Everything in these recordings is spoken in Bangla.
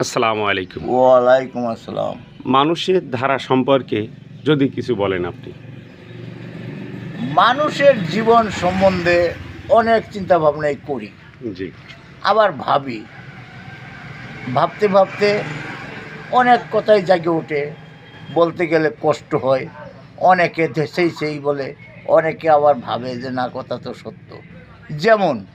আসসালামু আলাইকুম। ওয়ালাইকুম আসসালাম। মানুষের ধারা সম্পর্কে যদি কিছু বলেন আপনি। মানুষের জীবন সম্বন্ধে অনেক চিন্তা ভাবনাই করি। জি। আবার ভাবি। ভাবতে ভাবতে অনেক কথাই জাগে ওঠে। বলতে গেলে কষ্ট হয়। অনেকে সেই সেই বলে অনেকে আবার ভাবে যে না কথা তো সত্য। যেমন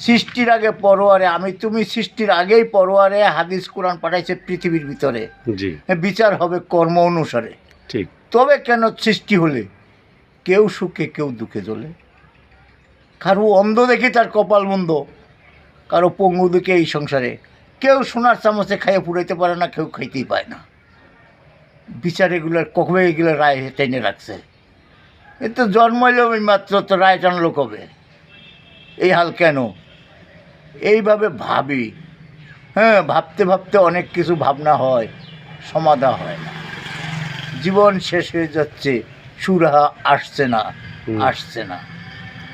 সৃষ্টির আগে পরোয়ারে আমি তুমি সৃষ্টির আগেই পরোয়ারে হাদিস কোরআন পাঠাইছে পৃথিবীর ভিতরে। বিচার হবে কর্ম অনুসারে। ঠিক। তবে কেন সৃষ্টি হলে? কেউ সুখে কেউ দুঃখে জ্বলে। কারও অন্ধ দেখি তার কপাল মন্দ কারও পঙ্গু দেখে এই সংসারে। কেউ সোনার চামচে খাইয়ে ফুরাইতে পারে না কেউ খাইতেই পায় না। বিচার এগুলোর কবে এগুলো রায় টেনে রাখছে? এ তো জন্মাইল মাত্র তো রায় টানলো কবে? এই হাল কেন? এইভাবে ভাবি। হ্যাঁ ভাবতে ভাবতে অনেক কিছু ভাবনা হয় সমাধা হয় না। জীবন শেষ হয়ে যাচ্ছে সুরাহা আসছে না আসছে না।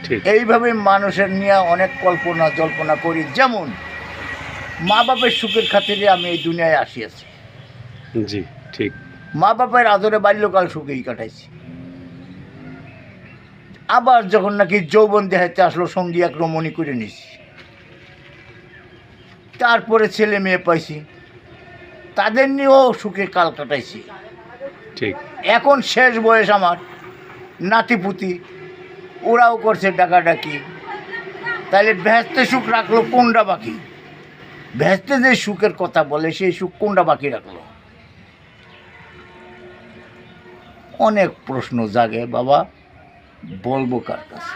ঠিক। এইভাবে মানুষের নিয়ে অনেক কল্পনা জল্পনা করি। যেমন মা বাপের সুখের খাতিরে আমি এই দুনিয়ায় আসিয়াছি। জি ঠিক। মা বাপের আদরে বাল্যকাল সুখেই কাটাইছি। আবার যখন নাকি যৌবন দেখাতে আসলো সঙ্গী এক রমণী করে নিছি। তারপরে ছেলে মেয়ে পাইছি। তাদের নিয়েও সুখে কাল কাটাইছি। ঠিক। এখন শেষ বয়স আমার নাতিপুতি ওরাও করছে ডাকাডাকি। তাহলে ভেস্তে সুখ রাখল কোনটা বাকি? ভেস্তে যে সুখের কথা বলে সেই সুখ কোনটা বাকি রাখল? অনেক প্রশ্ন জাগে বাবা বলব কার কাছে?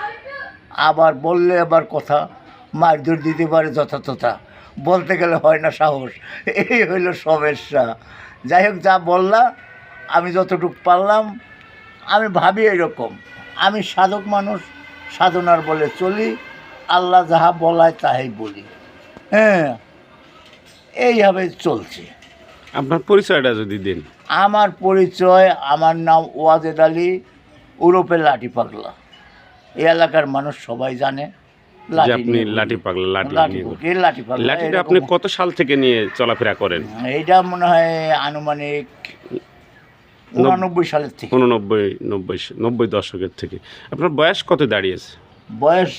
আবার বললে আবার কথা মারধর দিতে পারে যথাযথা। বলতে গেলে হয় না সাহস। এই হইল সমস্যা। যাই হোক যা বললা আমি যতটুকু পারলাম আমি ভাবি এরকম। আমি সাধক মানুষ সাধনার বলে চলি আল্লাহ যাহা বলায় তাহাই বলি। হ্যাঁ এইভাবে চলছে। আপনার পরিচয়টা যদি দিন। আমার পরিচয় আমার নাম ওয়াজেদ আলী উরোপে লাঠি পাগলা এই এলাকার মানুষ সবাই জানে। যে আপনি লাঠি পাগলা লাঠি লাঠি নিয়ে ঘুরি, লাঠি পাগলা? লাঠিটা এরকম- কত সাল থেকে নিয়ে চলাফেরা করেন? এইটা মনে হয় আনুমানিক উনানব্বই সালের থেকে। উননব্বই নব্বই নব্বই দশকের থেকে। আপনার বয়স কত দাঁড়িয়েছে? বয়স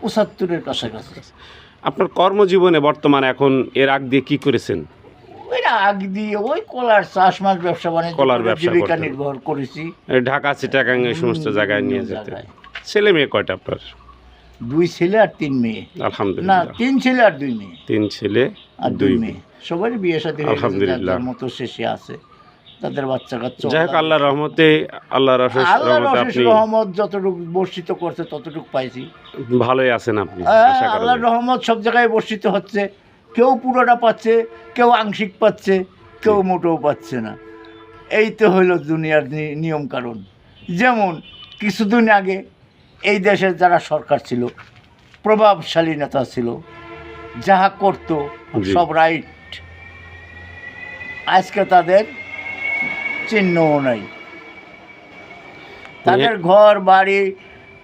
পঁচাত্তরের কাছাকাছি। আপনার কর্মজীবনে বর্তমানে এখন এর আগ দিয়ে কি করেছেন? ওই আগ দিয়ে ওই কলার চাষ মাছ ব্যবসা বাণিজ্য কলার করে ব্যবসা জীবিকা করতেন। নির্ভর করেছি। এই ঢাকা চিটাগাং এই সমস্ত জায়গায় নিয়ে যেতে জায়গায়। ছেলে মেয়ে কয়টা আপনার? দুই ছেলে আর তিন মেয়ে। না আলহামদুলিল্লাহ তিন ছেলে আর দুই মেয়ে। তিন ছেলে আর দুই মেয়ে। সবারই বিয়ে সাথে আলহামদুলিল্লাহ। মতো শেষে আছে তাদের বাচ্চা কাচ্চা যাই হোক আল্লাহ রহমতে আল্লাহর অশেষ রহমতে আপনি রহমত যতটুকু বর্ষিত করছে ততটুকু পাইছি। ভালোই আছেন আপনি হ্যাঁ, করা আল্লাহর যায়। রহমত সব জায়গায় বর্ষিত হচ্ছে। কেউ পুরোটা পাচ্ছে কেউ আংশিক পাচ্ছে কেউ মোটেও পাচ্ছে না। এই তো হইল দুনিয়ার নি- নিয়ম কারণ যেমন কিছুদিন আগে এই দেশের যারা সরকার ছিল প্রভাবশালী নেতা ছিল যাহা করতো সব রাইট আজকে তাদের চিহ্নও নাই। তাদের ঘর বাড়ি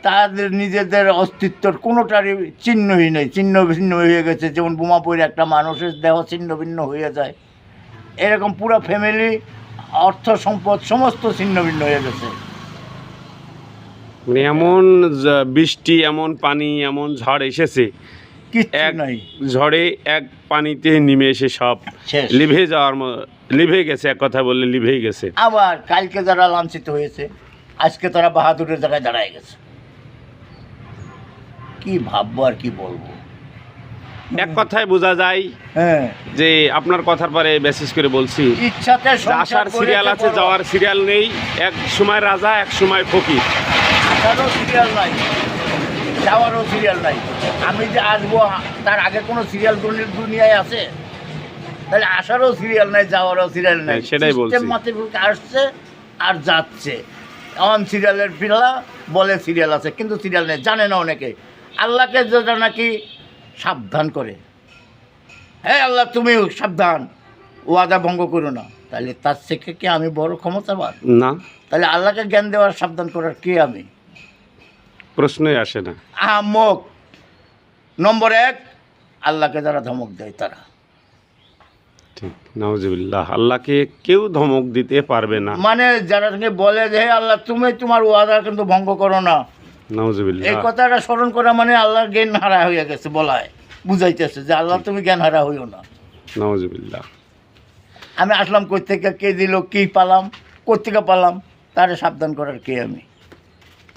তাদের নিজেদের অস্তিত্বর কোনোটারই চিহ্নই নেই। চিহ্ন ভিন্ন হয়ে গেছে। যেমন বোমা পড়ে একটা মানুষের দেহ ছিন্ন ভিন্ন হয়ে যায়। এরকম পুরো ফ্যামিলি অর্থ সম্পদ সমস্ত ছিন্ন ভিন্ন হয়ে গেছে। মানে এমন বৃষ্টি এমন পানি এমন ঝড় এসেছে এক ঝড়ে এক পানিতে নেমে এসে সব লিভে যাওয়ার লিভে গেছে এক কথা বললে লিভে গেছে। আবার কালকে যারা লাঞ্ছিত হয়েছে আজকে তারা বাহাদুরের জায়গায় দাঁড়ায় গেছে। কি ভাববো আর কি বলব? এক কথায় বোঝা যায় হ্যাঁ। যে আপনার কথার পরে মেসেজ করে বলছি আসার সিরিয়াল আছে যাওয়ার সিরিয়াল নেই এক সময় রাজা এক সময় ফকির। আসারও সিরিয়াল নাই। যাওয়ারও সিরিয়াল নাই। আমি যে আসব তার আগে কোনো সিরিয়াল দুনিয়ায় আছে? তাহলে আসারও সিরিয়াল নাই যাওয়ারও সিরিয়াল নাই। হ্যাঁ, সেটাই বলছি। মাফিক আসছে আর যাচ্ছে। অন সিরিয়ালের পিলা বলে সিরিয়াল আছে কিন্তু সিরিয়াল নেই। জানে না অনেকে। আল্লাহকে যেটা নাকি সাবধান করে। হ্যাঁ আল্লাহ তুমিও সাবধান। ওয়াদা ভঙ্গ করো না। তাহলে তার থেকে কি আমি বড় ক্ষমতাবান? না। তাহলে আল্লাহকে জ্ঞান দেওয়ার সাবধান করার কে আমি? প্রশ্নই আসে না। আহমক। নম্বর এক আল্লাহকে যারা ধমক দেয় তারা। ঠিক নওয়াজবিল্লাহ আল্লাহকে কেউ ধমক দিতে পারবে না। মানে যারা তুমি বলে যে হে আল্লাহ তুমি তোমার ওয়াদা কিন্তু ভঙ্গ করো না। নওয়াজবিল্লাহ এই কথাটা স্মরণ করা মানে আল্লাহর জ্ঞান হারা হয়ে গেছে বলায়। বুঝাইতেছে যে আল্লাহ তুমি জ্ঞান হারা হইও না। নওয়াজবিল্লাহ আমি আসলাম কোথেকে কে দিল কি পালাম কোথেকে পালাম তারে সাবধান করার কে আমি?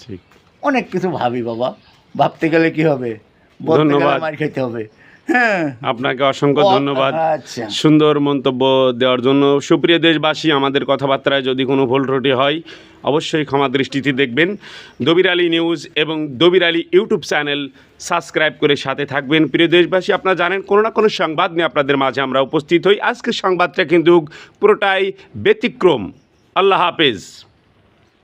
ঠিক। অনেক কিছু ভাবি বাবা। ভাবতে গেলে কি হবে? ধন্যবাদ। মার খেতে হবে। হ্যাঁ। আপনাকে অসংখ্য ধন্যবাদ। আচ্ছা। সুন্দর মন্তব্য দেওয়ার জন্য। সুপ্রিয় দেশবাসী আমাদের কথাবার্তায় যদি কোনো ভুল ত্রুটি হয় অবশ্যই ক্ষমা দৃষ্টিতে দেখবেন। দবির আলী নিউজ এবং Dabir Ali YouTube channel subscribe করে সাথে থাকবেন। প্রিয় দেশবাসী আপনারা জানেন কোনো না কোনো সংবাদ নিয়ে আপনাদের মাঝে আমরা উপস্থিত হই। আজকের সংবাদটা কিন্তু পুরোটাই ব্যতিক্রম। আল্লাহ হাফেজ।